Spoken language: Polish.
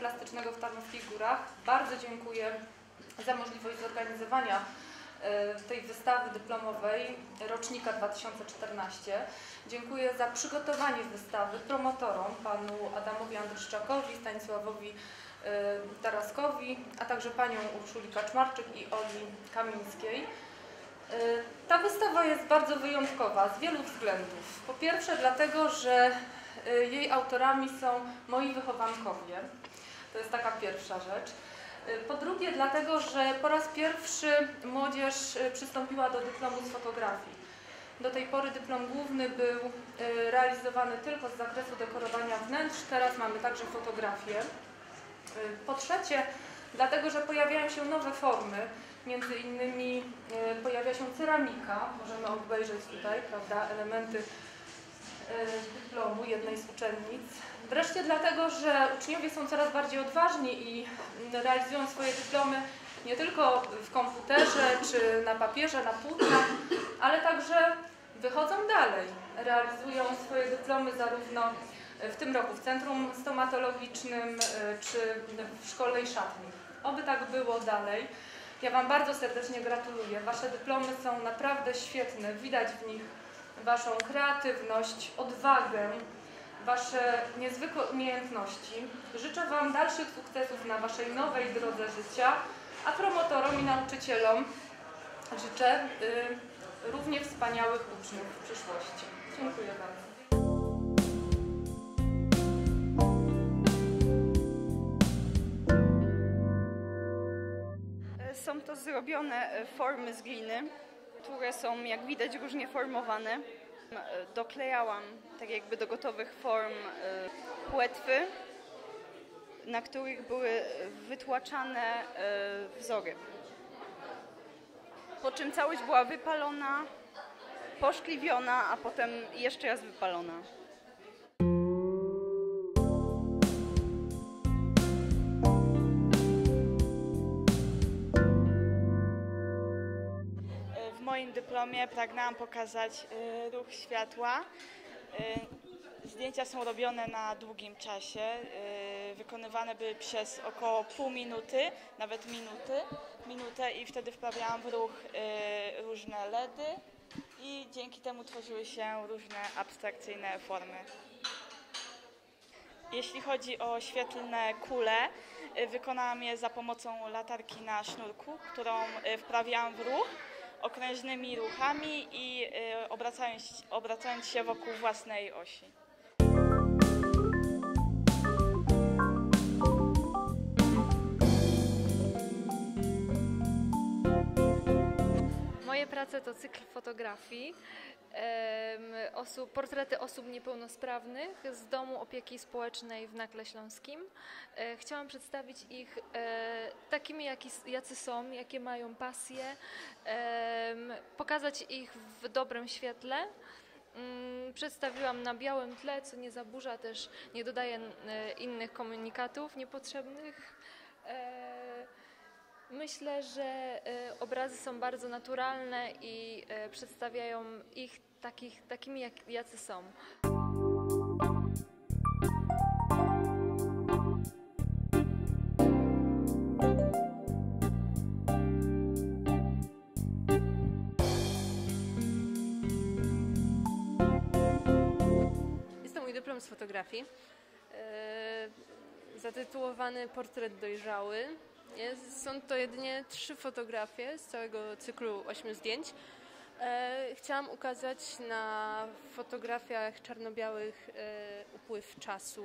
Plastycznego w Tarnowskich Górach. Bardzo dziękuję za możliwość zorganizowania y, tej wystawy dyplomowej rocznika 2014. Dziękuję za przygotowanie wystawy promotorom, panu Adamowi Andryszczakowi, Stanisławowi y, Taraskowi, a także panią Urszuli Kaczmarczyk i Oli Kamińskiej. Y, Ta wystawa jest bardzo wyjątkowa z wielu względów. Po pierwsze dlatego, że jej autorami są moi wychowankowie. To jest taka pierwsza rzecz. Y, Po drugie dlatego, że po raz pierwszy młodzież y, przystąpiła do dyplomu z fotografii. Do tej pory dyplom główny był y, realizowany tylko z zakresu dekorowania wnętrz, teraz mamy także fotografię. Po trzecie, dlatego, że pojawiają się nowe formy, między innymi pojawia się ceramika, możemy obejrzeć tutaj, prawda, elementy y, dyplomu jednej z uczennic. Wreszcie dlatego, że uczniowie są coraz bardziej odważni i realizują swoje dyplomy nie tylko w komputerze czy na papierze, na płótnach, ale także wychodzą dalej. Realizują swoje dyplomy zarówno w tym roku w Centrum Stomatologicznym y, czy w szkolnej szatni. Oby tak było dalej. Ja Wam bardzo serdecznie gratuluję. Wasze dyplomy są naprawdę świetne. Widać w nich Waszą kreatywność, odwagę, Wasze niezwykłe umiejętności. Życzę Wam dalszych sukcesów na Waszej nowej drodze życia, a promotorom i nauczycielom życzę y, równie wspaniałych uczniów w przyszłości. Dziękuję bardzo. Są to zrobione e, formy z gliny, które są jak widać różnie formowane. E, Doklejałam tak jakby do gotowych form e, płetwy, na których były wytłaczane e, wzory. Po czym całość była wypalona, poszkliwiona, a potem jeszcze raz wypalona. W moim dyplomie pragnęłam pokazać y, ruch światła. Y, Zdjęcia są robione na długim czasie. y, Wykonywane były przez około pół minuty, nawet minuty, minutę i wtedy wprawiałam w ruch różne LEDy i dzięki temu tworzyły się różne abstrakcyjne formy. Jeśli chodzi o świetlne kule, wykonałam je za pomocą latarki na sznurku, którą wprawiałam w ruch okrężnymi ruchami i y, obracając, obracając się wokół własnej osi. Moje prace to cykl fotografii, osób, portrety osób niepełnosprawnych z Domu Opieki Społecznej w Nakle Śląskim. E, Chciałam przedstawić ich e, takimi, jacy są, jakie mają pasje, pokazać ich w dobrym świetle. Mm, Przedstawiłam na białym tle, co nie zaburza też, nie dodaje e, innych komunikatów niepotrzebnych. Myślę, że e, obrazy są bardzo naturalne i e, przedstawiają ich takich, takimi, jak, jacy są. Jest to mój dyplom z fotografii. E, zatytułowany Portret dojrzały. Jest, są to jedynie trzy fotografie z całego cyklu ośmiu zdjęć. E, chciałam ukazać na fotografiach czarno-białych e, upływ czasu,